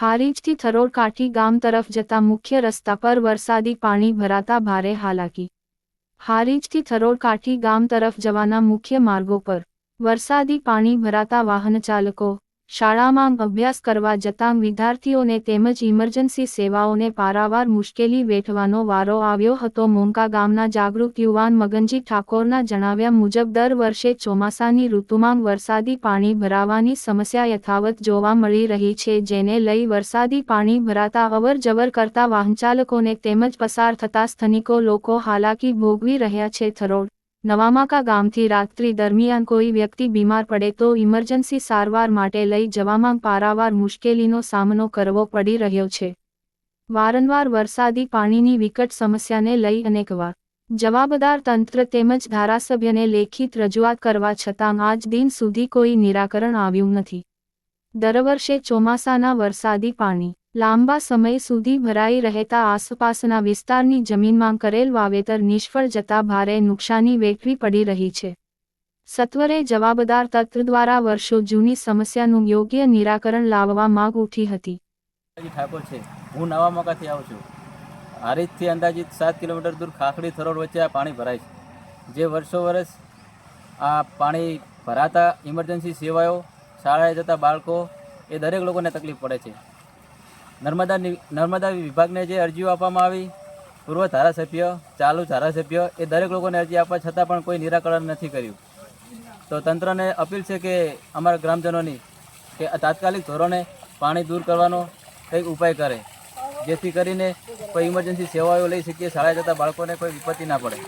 હારીજથી થરોડકાઠી ગામ તરફ જતા મુખ્ય રસ્તા પર વરસાદી પાણી ભરાતા ભારે હાલાકી. હારીજથી થરોડકાઠી ગામ તરફ જવાના મુખ્ય માર્ગો પર વરસાદી પાણી ભરાતા વાહન ચાલકો શાળામાં અભ્યાસ કરવા જતા વિદ્યાર્થીઓને તેમજ ઇમરજન્સી સેવાઓને પારાવાર મુશ્કેલી વેઠવાનો વારો આવ્યો હતો. મોંકા ગામના જાગૃત યુવાન મગનજી ઠાકોરના જણાવ્યા મુજબ, દર વર્ષે ચોમાસાની ઋતુમાં વરસાદી પાણી ભરાવાની સમસ્યા યથાવત જોવા મળી રહી છે, જેને લઈ વરસાદી પાણી ભરાતા અવર જવર કરતા વાહનચાલકોને તેમજ પસાર થતા સ્થનિકો લોકો હાલાકી ભોગવી રહ્યા છે. થરોડ નવામાકા ગામથી રાત્રિ દરમિયાન કોઈ વ્યક્તિ બીમાર પડે તો ઇમરજન્સી સારવાર માટે લઈ જવામાં પારાવાર મુશ્કેલીનો સામનો કરવો પડી રહ્યો છે. વારંવાર વરસાદી પાણીની વિકટ સમસ્યાને લઈ અનેકવાર જવાબદાર તંત્ર તેમજ ધારાસભ્યને લેખિત રજૂઆત કરવા છતાં આજ દિન સુધી કોઈ નિરાકરણ આવ્યું નથી. દર વર્ષે ચોમાસાના વરસાદી પાણી લાંબા સમય સુધી ભરાઈ રહેતા આસપાસના વિસ્તારની જમીનમાં કરેલ વાવેતર નિષ્ફળ જતા ભારે નુકસાની વેઠવી પડી રહી છે. સત્વરે જવાબદાર તંત્ર દ્વારા વર્ષો જૂની સમસ્યાનું યોગ્ય નિરાકરણ લાવવા માંગ ઉઠી હતી. ઠાકોર છે, હું નવા મોકાથી આવું છું. હારીજથી અંદાજિત સાત કિલોમીટર દૂર ખાખડી થરોડ વચ્ચે આ પાણી ભરાય છે. જે વર્ષો વર્ષ આ પાણી ભરાતા ઇમરજન્સી સેવાઓ, શાળાએ જતા બાળકો, એ દરેક લોકોને તકલીફ પડે છે. નર્મદા નર્મદા વિભાગને જે અરજીઓ આપવામાં આવી, પૂર્વ ધારાસભ્ય, ચાલુ ધારાસભ્ય, એ દરેક લોકોને અરજી આપવા છતાં પણ કોઈ નિરાકરણ નથી કર્યું. તો તંત્રને અપીલ છે કે અમારા ગ્રામજનોની કે તાત્કાલિક ધોરણે પાણી દૂર કરવાનો કંઈક ઉપાય કરે, જેથી કરીને કોઈ ઇમરજન્સી સેવાઓ લઈ શકીએ, શાળાએ જતા બાળકોને કોઈ વિપત્તિ ના પડે.